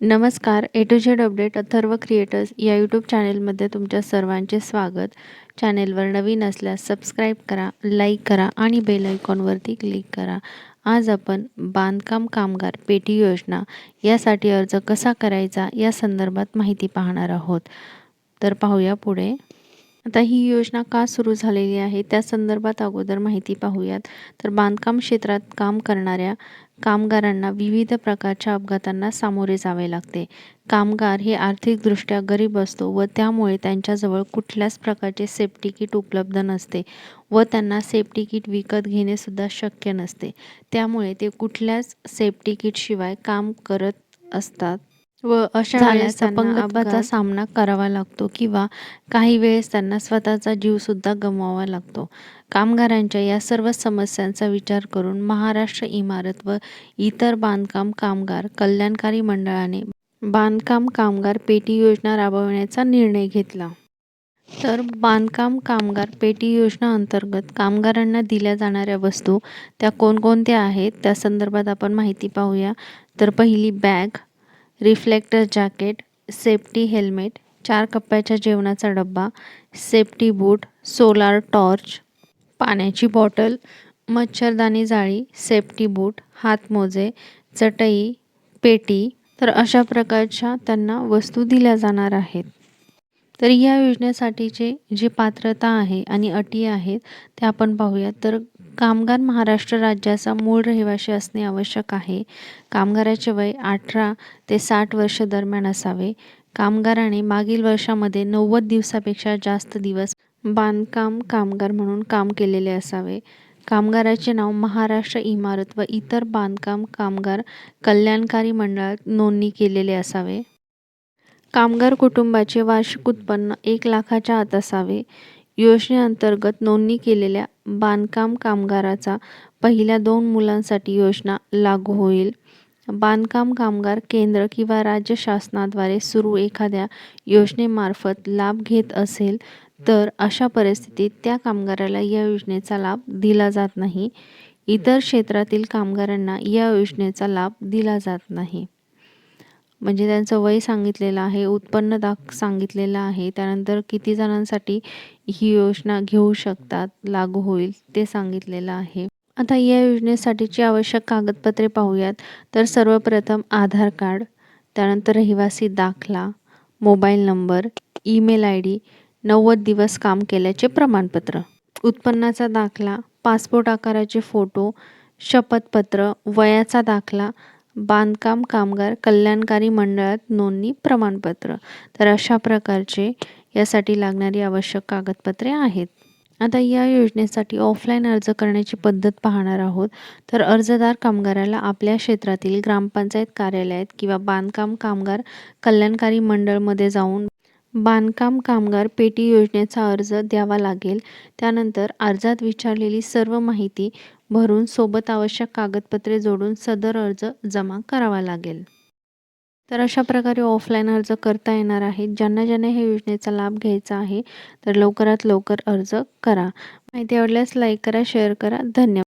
नमस्कार A to Z update Atharva creators या YouTube चॅनेलमध्ये तुमच्या सर्वांचे स्वागत. चॅनेलवर नवीन असल्यास सबस्क्राईब करा लाईक करा आणि बेल आयकॉनवरती क्लिक करा. आज आपण बांधकाम कामगार पेटी योजना यासाठी अर्ज कसा करायचा या संदर्भात माहिती पाहणार आहोत. तर पाहूया पुढे. आता ही योजना का सुरू झालेली आहे? त्या संदर्भात अगोदर माहिती पाहूयात. तर बांधकाम क्षेत्रात काम करणाऱ्या कामगारांना विविध प्रकारच्या अपघातांना सामोरे जावे लागते. कामगार हे आर्थिकदृष्ट्या गरीब असतो व त्यामुळे त्यांच्याजवळ कुठल्याच प्रकारचे सेफ्टी किट उपलब्ध नसते व त्यांना सेफ्टी किट विकत घेणेसुद्धा शक्य नसते. त्यामुळे ते कुठल्याच सेफ्टी किटशिवाय काम करत असतात. व अशा वेळेस त्यांना अपघात सामना करावा लागतो किंवा काही वेळेस त्यांना स्वतःचा जीवसुद्धा गमवावा लागतो. कामगारांच्या या सर्व समस्यांचा विचार करून महाराष्ट्र इमारत व इतर बांधकाम कामगार कल्याणकारी मंडळाने बांधकाम कामगार पेटी योजना राबविण्याचा निर्णय घेतला. तर बांधकाम कामगार पेटी योजना अंतर्गत कामगारांना दिल्या जाणाऱ्या वस्तू त्या कोणकोणत्या आहेत? त्या संदर्भात आपण माहिती पाहूया. तर पहिली bag reflector jacket safety helmet चार कप्प्याच्या जेवणाचा डब्बा सेफ्टी बूट सोलार टॉर्च पाण्याची बॉटल मच्छरदाणी जाळी सेफ्टी बूट हातमोजे चटई पेटी तर अशा प्रकारच्या त्यांना वस्तू दिल्या जाणार आहेत. तर या योजनेसाठीचे जे पात्रता आहे आणि अटी आहेत त्या आपण पाहूया तर कामगार महाराष्ट्र राज्याचा मूळ रहिवासी असणे आवश्यक आहे. कामगाराचे वय अठरा ते साठ वर्ष दरम्यान असावे. कामगाराने मागील वर्षामध्ये नव्वद दिवसापेक्षा जास्त दिवस बांधकाम कामगार म्हणून काम केलेले असावे. कामगाराचे नाव महाराष्ट्र इमारत व इतर बांधकाम कामगार कल्याणकारी मंडळात नोंदणी केलेले असावे. कामगार कुटुंबाचे वार्षिक उत्पन्न एक लाखाच्या आत असावे. योजनेअंतर्गत नोंदणी केलेल्या बांधकाम कामगाराचा पहिल्या दोन मुलांसाठी योजना लागू होईल. बांधकाम कामगार केंद्र किंवा राज्य शासनाद्वारे सुरू एखाद्या योजनेमार्फत लाभ घेत असेल तर अशा परिस्थितीत त्या कामगाराला या योजनेचा लाभ दिला जात नाही. इतर क्षेत्रातील कामगारांना या योजनेचा लाभ दिला जात नाही. म्हणजे त्यांचं वय सांगितलेलं आहे उत्पन्न दाख सांगितलेलं आहे त्यानंतर किती जणांसाठी ही योजना घेऊ शकतात लागू होईल ते सांगितलेलं आहे. आता या योजनेसाठीची आवश्यक कागदपत्रे पाहूयात. तर सर्वप्रथम आधार कार्ड त्यानंतर रहिवासी दाखला mobile number email I D नव्वद दिवस काम केल्याचे प्रमाणपत्र उत्पन्नाचा दाखला पासपोर्ट आकाराचे फोटो शपथपत्र वयाचा दाखला बांधकाम कामगार कल्याणकारी मंडळात नोंदणी प्रमाणपत्र. तर अशा प्रकारचे यासाठी लागणारी आवश्यक कागदपत्रे आहेत. आता या योजनेसाठी ऑफलाईन अर्ज करण्याची पद्धत पाहणार आहोत. तर अर्जदार कामगाराला आपल्या क्षेत्रातील ग्रामपंचायत कार्यालयात किंवा बांधकाम कामगार कल्याणकारी मंडळमध्ये जाऊन बांधकाम कामगार पेटी योजनेचा अर्ज द्यावा लागेल. त्यानंतर अर्जात विचारलेली सर्व माहिती भरून सोबत आवश्यक कागदपत्रे जोडून सदर अर्ज जमा करावा लागेल. तर अशा प्रकारे ऑफलाईन अर्ज करता येणार आहे ज्यांना ज्यांना ह्या योजनेचा लाभ घ्यायचा आहे तर लवकरात लवकर अर्ज करा. माहिती आवडल्यास लाईक करा शेअर करा. धन्यवाद.